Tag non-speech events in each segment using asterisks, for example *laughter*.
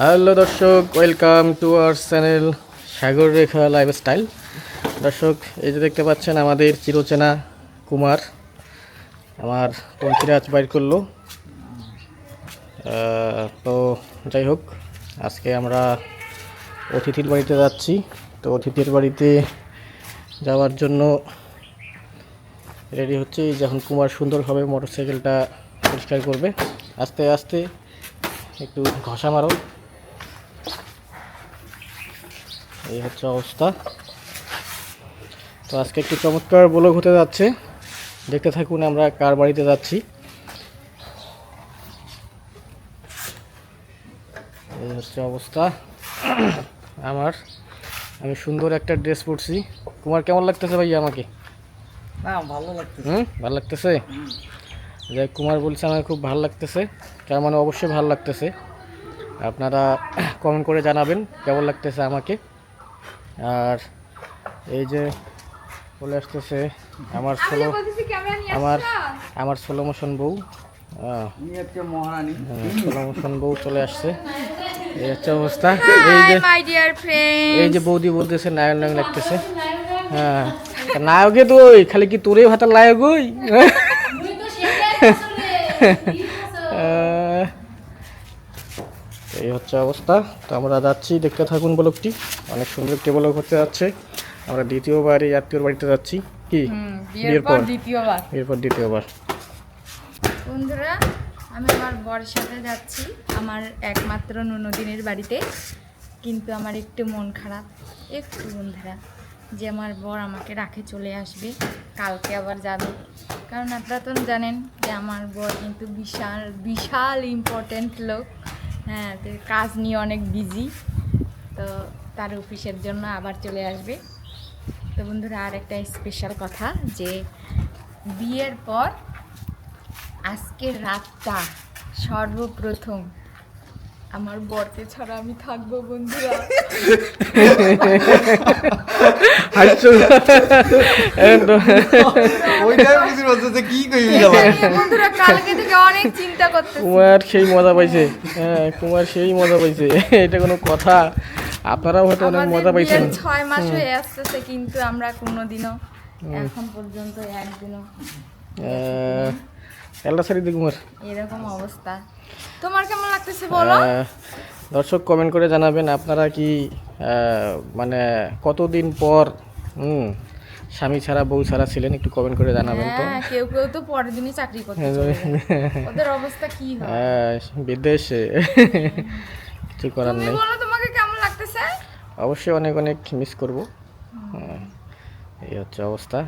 Hello দর্শক welcome to our channel Sagar Rekha lifestyle দর্শক, এই যে দেখতে পাচ্ছেন আমাদের চিরচেনা কুমার, আমার পঞ্চিরাজ বাইর করল। তো যাই হোক, আজকে আমরা অতিথির বাড়িতে যাচ্ছি। তো অতিথির বাড়িতে যাওয়ার জন্য রেডি হচ্ছে। যখন কুমার সুন্দরভাবে মোটরসাইকেলটা পরিষ্কার করবে। আস্তে আস্তে একটু ঘষা মারো। এই হচ্ছে অবস্থা। তো আজকে একটু চমৎকার ব্লগ হতে যাচ্ছে। দেখতে থাকুন আমরা কার বাড়িতে যাচ্ছি। এই হচ্ছে অবস্থা। আমার আমি সুন্দর একটা ড্রেস পরছি। কুমার কেমন লাগতেছে ভাইয়া আমাকে? না ভালো হুম ভালো লাগতেছে? যে কুমার বলছে আমার খুব ভালো লাগতেছে। তার মানে অবশ্যই ভালো লাগতেছে। আপনারা কমেন্ট করে জানাবেন কেমন লাগতেছে আমাকে। আর এই যে চলে আসতেছে আমার ষোলো আমার আমার ষোলো মোশন বউ। হচ্ছে মহারানী। হ্যাঁ, ষোলো মোশন বউ চলে আসছে। এই হচ্ছে অবস্থা। এই যে মাই ডিয়ার ফ্রেন্ড এই যে বৌদি বলতেছে নায়ক নায়ক লাগতেছে। হ্যাঁ তা নায়কে তুই? খালি কি তোরে ভাতার নায়ক ওই এই হচ্ছে অবস্থা। তো আমরা যাচ্ছি দেখতে থাকুন ব্লগটি। অনেক সুন্দর একটি ব্লগ হতে যাচ্ছে। আমরা দ্বিতীয়বার এই আত্মীয়র বাড়িতে যাচ্ছি। কি? বিয়ের পর দ্বিতীয়বার। এরপর দ্বিতীয়বার। বন্ধুরা আমি আমার বরের সাথে যাচ্ছি আমার একমাত্র ননদিনের বাড়িতে। কিন্তু আমার একটু মন খারাপ। একটু বন্ধুরা যে আমার বর আমাকে রাখে চলে আসবে কালকে আবার যাবে। কারণ আপনারা তো জানেন যে আমার বর কিন্তু বিশাল বিশাল ইম্পর্ট্যান্ট লোক। হ্যাঁ কাজ নিয়ে অনেক বিজি তো তার অফিসের জন্য আবার চলে আসবে। তো বন্ধুরা আর একটা স্পেশাল কথা যে বিয়ের পর আজকের রাতটা সর্বপ্রথম আমার বরকে ছাড়া আমি থাকব বন্ধুরা। কুমার সেই মজা পাইছে। হ্যাঁ কুমার সেই মজা পাইছে। এটা কোনো কথা। আপনারাও হয়তো অনেক মজা পাইছেন। ছয় মাস হয়ে আসতেছে কিন্তু আমরা কোনোদিনও এখন পর্যন্ত একদিনও এরকম অবস্থা। তোমার কেমন লাগতেছে বলো? দর্শক কমেন্ট করে জানাবেন আপনারা কি মানে কতদিন পর হুম স্বামী ছাড়া বউ ছাড়া ছিলেন একটু কমেন্ট করে জানাবেন তো। হ্যাঁ কেউ কেউ তো পরের দিনই চাকরি করতে ওদের অবস্থা কি হয়? হ্যাঁ, বিদেশে। কিছু করার নেই। লাগতেছে অবশ্যই অনেক অনেক মিস করব। হ্যাঁ, এই হচ্ছে অবস্থা।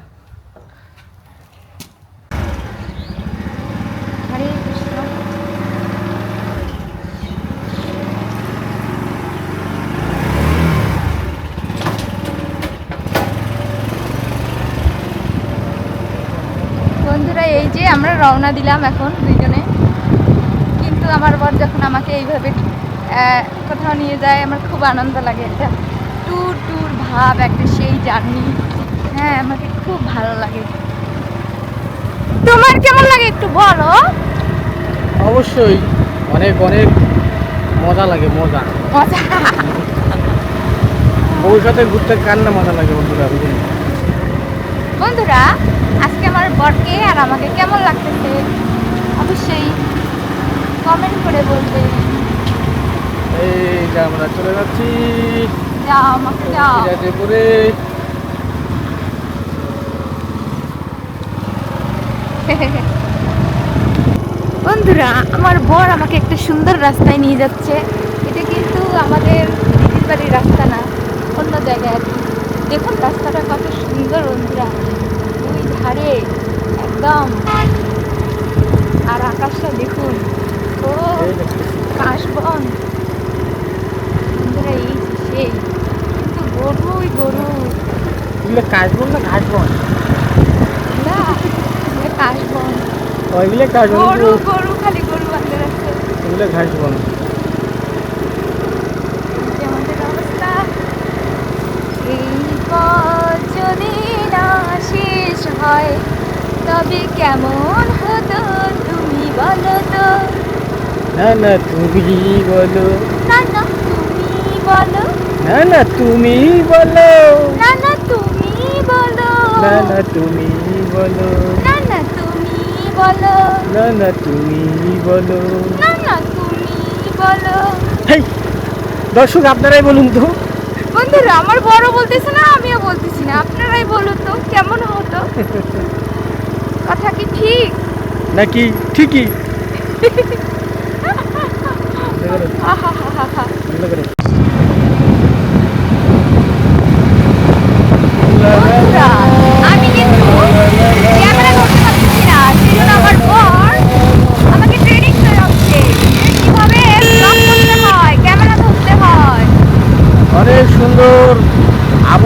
বন্ধুরা এই যে আমরা রওনা দিলাম এখন দুইজনে। কিন্তু আমার বর যখন আমাকে এইভাবে কোথাও নিয়ে যায় আমার খুব আনন্দ লাগে একটা ট্যুর ট্যুর ভাব একটা সেই জার্নি। হ্যাঁ আমাকে খুব ভালো লাগে। তোমার কেমন লাগে একটু বলো? অবশ্যই অনেক অনেক মজা লাগে মজা। মজা? সাথে ঘুরতে কার না মজা লাগে বন্ধুরা বন্ধুরা আজকে আমার বরকে আর আমাকে কেমন লাগতেছে? অবশ্যই কমেন্ট করে বলবে। এই যে আমরা চলে যাচ্ছি। বন্ধুরা আমার বর আমাকে একটা সুন্দর রাস্তায় নিয়ে যাচ্ছে। এটা কিন্তু আমাদের দিদির বাড়ির রাস্তা না অন্য জায়গায় আর কি। দেখুন রাস্তাটা কত সুন্দর বন্ধুরা। দুই ধারে একদম। আর আকাশটা দেখুন। ও কাশবন। বন্ধুরা এই সেই কিন্তু গরুই গরু। এগুলো কাশবন না ঘাসবন না কাশবন। ওইগুলো কাশবন গরু গরু খালি গরু বাঁধতে রাখছে। এগুলো ঘাসবন আমাদের অবস্থা। এই পথ যদি না শেষ হয় তবে কেমন হতো তুমি বলো তো? না না তুমি বলো। না না। বলো। না না তুমি বলো। না না তুমি বলো। না না তুমি বলো। না না তুমি বলো। না না তুমি বলো। না না তুমি বলো। হেই দর্শক আপনারাই বলুন তো। বন্ধুরা আমার বড় বলতেছে না আমিও বলতেছি না। আপনারাই বলুন তো কেমন হতো কথা কি ঠিক? নাকি ঠিকই? হা হা হা হা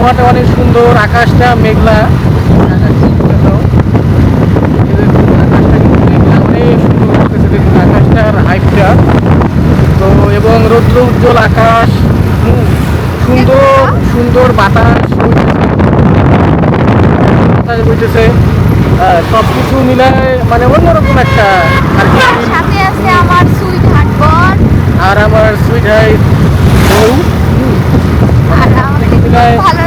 আবহাওয়াটা অনেক সুন্দর আকাশটা মেঘলা। আকাশটার হাইটটা তো এবং রৌদ্র উজ্জ্বল আকাশ সুন্দর সুন্দর বাতাস বাতাস বইতেছে। সব কিছু মিলায় মানে অন্যরকম একটা আর কি। আমার সুইট হার্ট আর আমার সুইট হাই বউ। ভালো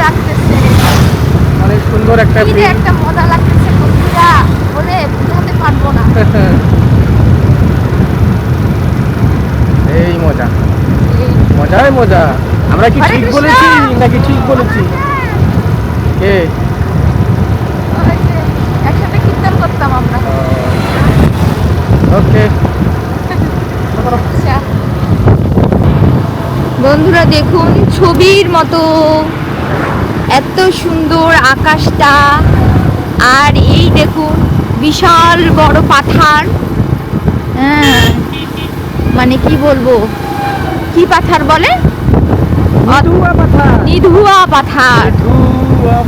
সুন্দর একটা কি একটা মজা লাগতেছে বন্ধুরা বলে বোঝাতে পারব না। *laughs* এই মজা। মজাই মজা। আমরা কি ঠিক বলেছি নাকি ঠিক বলেছি? কে? একসাথে কীর্তন করতাম আমরা। ওকে। আচ্ছা। বন্ধুরা দেখুন ছবির মতো। এত সুন্দর আকাশটা। আর এই দেখুন বিশাল বড় পাথার। হ্যাঁ মানে কি বলব? কি পাথার বলে? নিধুয়া পাথার।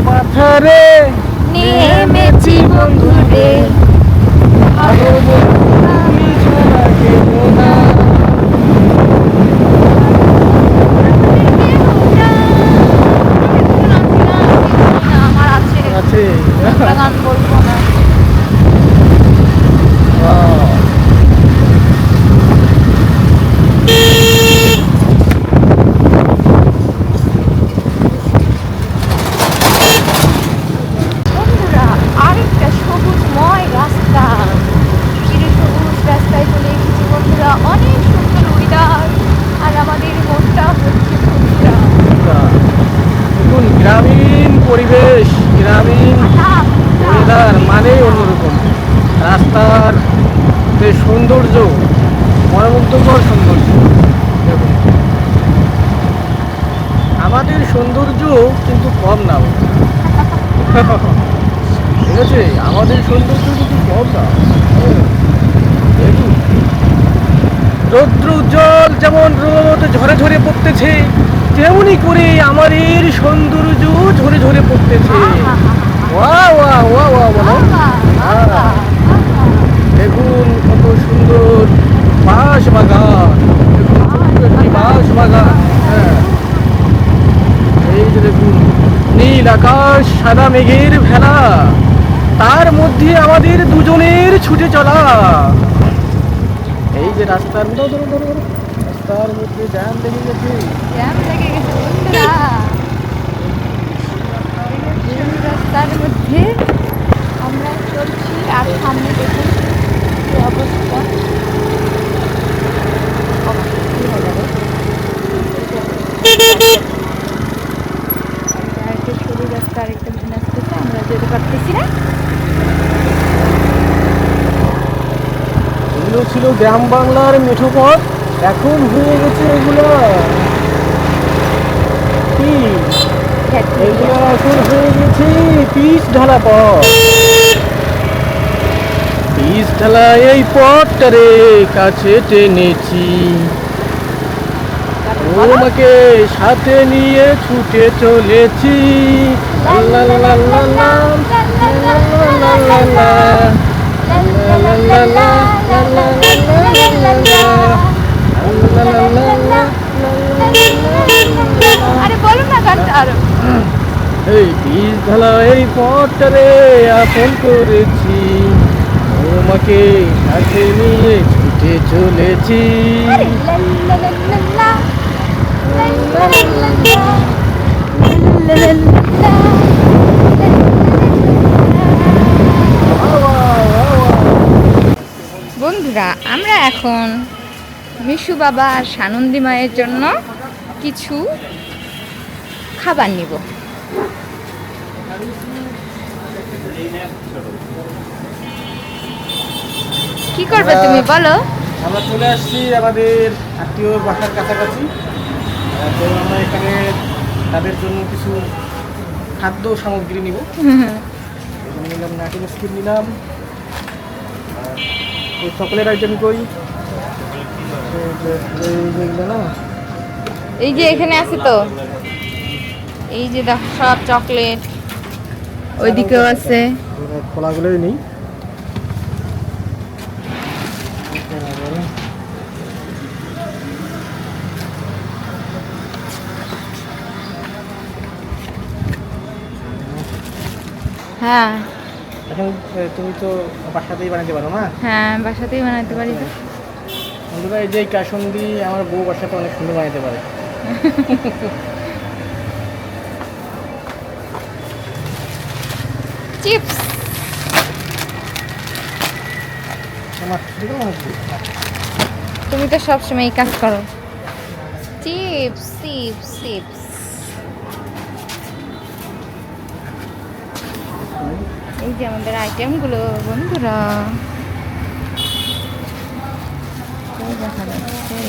পাথারে। নেমেছি বন্ধু রে বন্ধু বিছানা celana. সৌন্দর্য কিন্তু কম না ঠিক আছে, আমাদের সৌন্দর্য কিন্তু কম না। রৌদ্র উজ্জ্বল যেমন রোদ ঝরে ঝরে পড়তেছে, তেমনি করে আমাদের সৌন্দর্য ঝরে ঝরে পড়তেছে। ওয়া ওয়া ওয়া ওয়া বলো। দেখুন কত সুন্দর বাঁশ বাগান বাঁশ বাগান এই যে দেখুন নীল আকাশ সাদা মেঘের ভেলা। তার মধ্যে আমাদের দুজনের ছুটে চলা। এই যে রাস্তার। রাস্তার মধ্যে জ্যাম লেগে গেছে। জ্যাম লেগে গেছে রাস্তার মধ্যে আমরা চলছি আর সামনে দেখুন অবস্থা। বাবা, কি হলো রে? আরেকটা সরু রাস্তা আরেকটা ভিন আসতেছে আমরা যেতে পারতেছি না। এগুলো ছিল গ্রাম বাংলার মেঠো পথ এখন হয়ে গেছে এগুলো। কি এগুলো এখন হয়ে গেছে পিচ ঢালা পথ। পিচ ঢালা এই পথটারে কাছে টেনেছি। তোমাকে সাথে নিয়ে ছুটে চলেছি এই বীজ ঢালা এই পথটারে আপন করেছি তোমাকে সাথে নিয়ে ছুটে চলেছি বন্ধুরা আমরা এখন মিশু বাবা আর সানন্দী মায়ের জন্য কিছু খাবার নিব কি করবে তুমি বলো? আমরা চলে আসছি আমাদের আত্মীয় বাসার কাছাকাছি। তো আমরা এখানে তাদের জন্য কিছু খাদ্য সামগ্রী নিব। এখানে নিলাম নাটি বিস্কিট নিলাম চকলেট আইটেম করি এই যে- এই না এই যে এখানে আছে তো। এই যে দেখো সব চকলেট। ওইদিকেও আছে। খোলাগুলোই নেই। হ্যাঁ। এখন তুমি তো বাসাতেই বানাতে পারো না? হ্যাঁ বাসাতেই বানাতে পারি তো। বন্ধুরা এই যে কাসন্দি আমার বউ বাসাতে অনেক সুন্দর বানাতে পারে। *laughs* চিপস। তুমি তো সবসময় এই কাজ করো। Chips chips chips. এই যে আমাদের আইটেমগুলো বন্ধুরা। দেখা যাচ্ছে।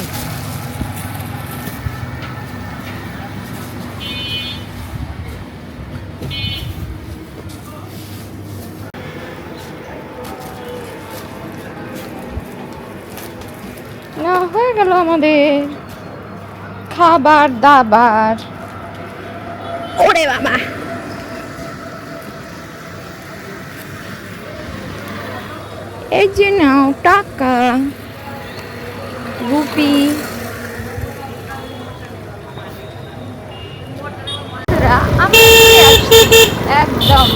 না, হয়ে গেল আমাদের খাবার দাবার। ওরে বাবা। এই যে নাও টাকা রুপি। আমি একদম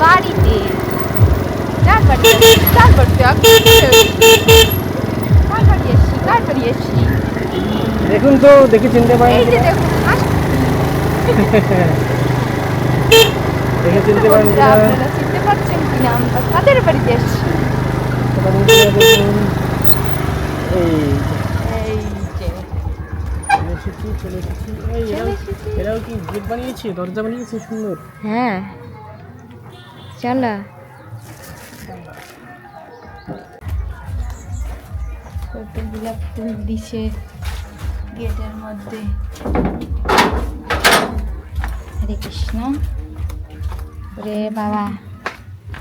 বাড়িতে। কার বাড়ি কার বাড়িতে কার বাড়ি এসছি কার বাড়ি এসছি দেখুন তো দেখে চিনতে পারেন। এই যে দেখুন দেখে চিনতে পারেন বন্ধুরা, আপনারা চিনতে পারছেন কিনা? আমরা কাদের বাড়িতে এসছি এই এই এসেছি চলে এসেছি এই এরাও- কি গেট বানিয়েছে? দরজা বানিয়েছে? সুন্দর। হ্যাঁ। চলো কতগুলো ফুল দিছে গেটের মধ্যে। হরে কৃষ্ণ। রে বাবা।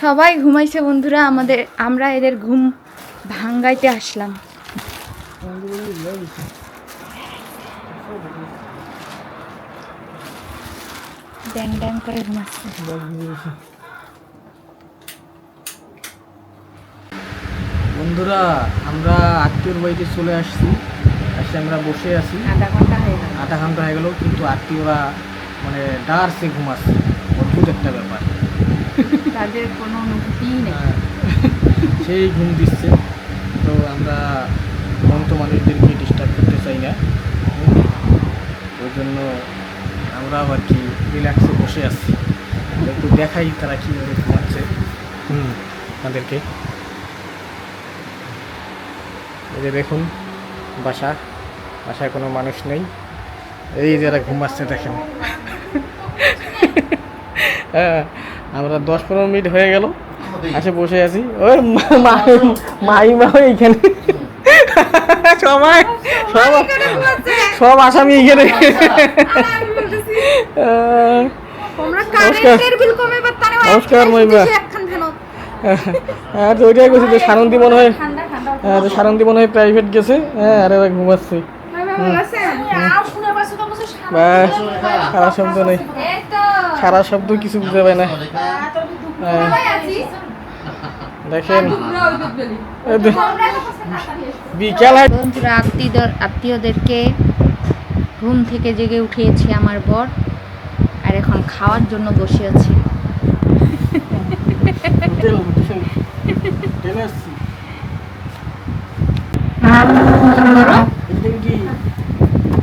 সবাই ঘুমাইছে বন্ধুরা আমাদের আমরা এদের ঘুম ভাঙ্গাইতে আসলাম। ড্যাং ড্যাং করে ঘুমাচ্ছে। বন্ধুরা আমরা আত্মীয়র বাড়িতে চলে আসছি। আসে আমরা বসে আছি। আধা ঘণ্টা হয়ে গেল। আধা ঘণ্টা হয়ে গেল কিন্তু আত্মীয়রা মানে ডারসে ঘুমাচ্ছে। অদ্ভুত একটা ব্যাপার। কোনো অনুভূতিই নেই। সেই ঘুম দিচ্ছে। তো আমরা মন্ত মানুষদেরকে ডিস্টার্ব করতে চাই না। ওই জন্য আমরাও আর কি রিল্যাক্সে বসে আছি। একটু দেখাই তারা কীভাবে ঘুমাচ্ছে। হুম তাদেরকে। এই যে দেখুন বাসা। বাসায় কোনো মানুষ নেই। এই যারা ঘুমাচ্ছে দেখেন। *laughs* হ্যাঁ আমরা দশ পনেরো মিনিট হয়ে গেল। আসে বসে আছি। ওই মাইমা এইখানে *laughs* সবাই সব সব আসামি এখানে। *laughs* নমস্কার। মহিমা। একখান ফেনো *laughs* হ্যাঁ তো ওইটাই বলছি যে সানন্দী মনে হয় ঠান্ডা ঠান্ডা হ্যাঁ তো সানন্দী মনে হয় প্রাইভেট গেছে। হ্যাঁ আর ঘুমাচ্ছে। শব্দ নেই। সারা শব্দ কিছু বুঝতে পারে না। দেখেন। বিকেল আত্মীয়দের আত্মীয়দেরকে ঘুম থেকে জেগে উঠিয়েছি আমার বর আর এখন খাওয়ার জন্য বসে আছি হোটেল হোটেল হোটেলে আসছি হোটেল কি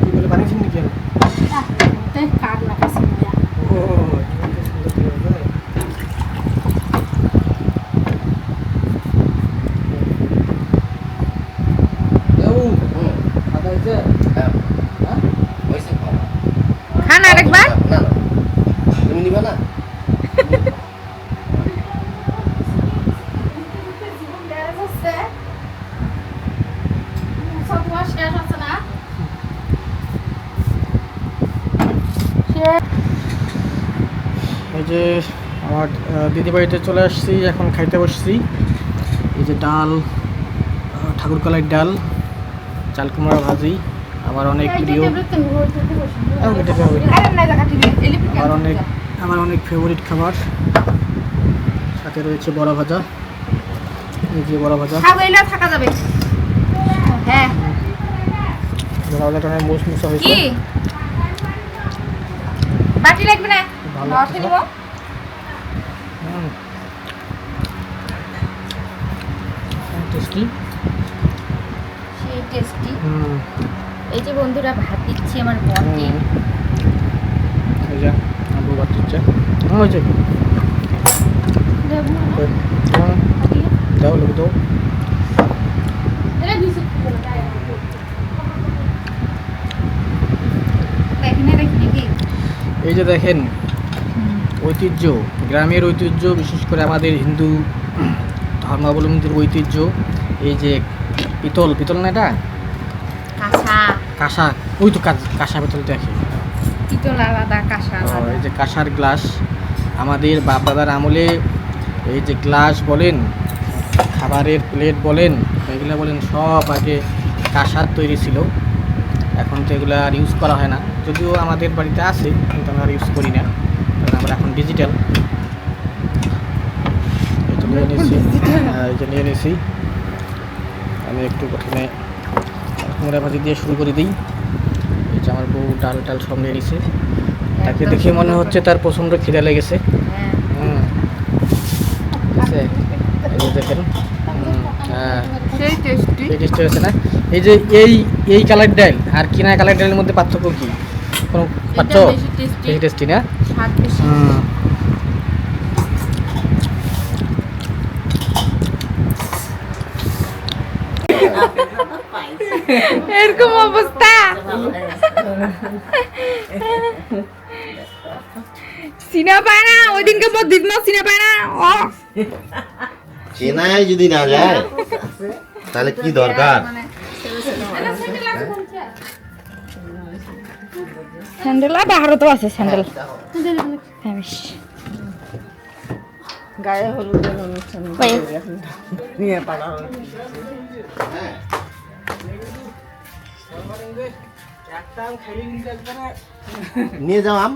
কি বলে বানিয়েছেন নাকি ও খান আরেকবার তুমি নিবা না এই যে আমার দিদি বাড়িতে চলে আসছি এখন খাইতে বসছি। এই যে ডাল আহ, ঠাকুরকলাইয়ের ডাল চাল কুমড়া ভাজি আমার অনেক প্রিয়। আমার অনেক আমার অনেক ফেভারিট খাবার। সাথে রয়েছে বড়া ভাজা। এই যে বড়া ভাজা। থাকা যাবে। হ্যাঁ। বড়া ভাজাটা অনেক মুস হয়েছে। বাটি লাগবে না? ভালো নিব টেস্টি সেই টেস্টি হুম। এই যে বন্ধুরা ভাত দিচ্ছি আমার বরকে। আবু বাদ দিচ্ছে। হয়েছে হুম, দাও লোক দাও। এখানে রেখে নাকি এই যে দেখেন ঐতিহ্য গ্রামের ঐতিহ্য বিশেষ করে আমাদের হিন্দু ধর্মাবলম্বীদের ঐতিহ্য এই যে পিতল পিতল না এটা? কাঁসা। ওই তো কাঁসা পিতল দেখে পিতল আলাদা কাঁসা এই যে কাঁসার গ্লাস আমাদের বাপ দাদার আমলে এই যে গ্লাস বলেন খাবারের প্লেট বলেন এগুলো বলেন সব আগে কাঁসার তৈরি ছিল। এখন তো এগুলো আর ইউজ করা হয় না। যদিও আমাদের বাড়িতে আছে কিন্তু আমরা আর ইউজ করি না কারণ আমরা এখন ডিজিটাল নিয়ে নিয়েছি আমি একটু প্রথমে কুমড়া ভাজি দিয়ে শুরু করে দিই। এই যে আমার বউ ডাল টাল সব নিয়ে নিয়েছে তাকে দেখে মনে হচ্ছে তার প্রচণ্ড খিদে লেগেছে। হ্যাঁ। হুম। দেখেন হ্যাঁ। এই যে এই এই কালার ডাল আর কিনা কালার ডালের মধ্যে পার্থক্য কি? কোনো পাচ্ছ? বেশি টেস্টি না? এরকম অবস্থা। সিনা পায় না ওই দিনকে মোর দিদিমা সিনা পায় না ও। চেনাই যদি না যায় তাহলে কি দরকার? স্যান্ডেল আর বাহারও তো আছে স্যান্ডেল। হ্যাঁ বেশ। গায়ে হলুদের অনুষ্ঠান নিয়ে পালা নিয়ে যাও আম।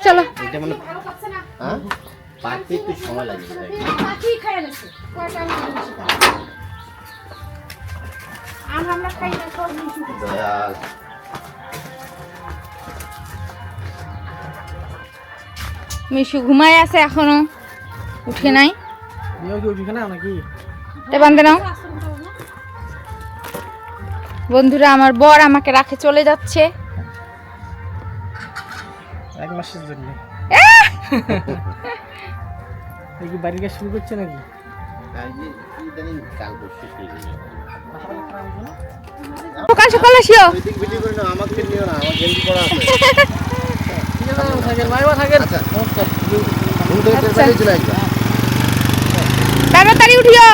চলো। এটা মানে হ্যাঁ? পাকতে একটু সময় লাগবে দয়াল মিশু ঘুমায় আছে এখনও। উঠে নাই। বান্ধে নাও। বন্ধুরা আমার বর আমাকে রাখে চলে যাচ্ছে। এক মাসের জন্য। আহ! এই কি বাড়ি কাজ শুরু করছে নাকি? সকাল সকাল আসিও। আচ্ছা। তাড়াতাড়ি উঠিও।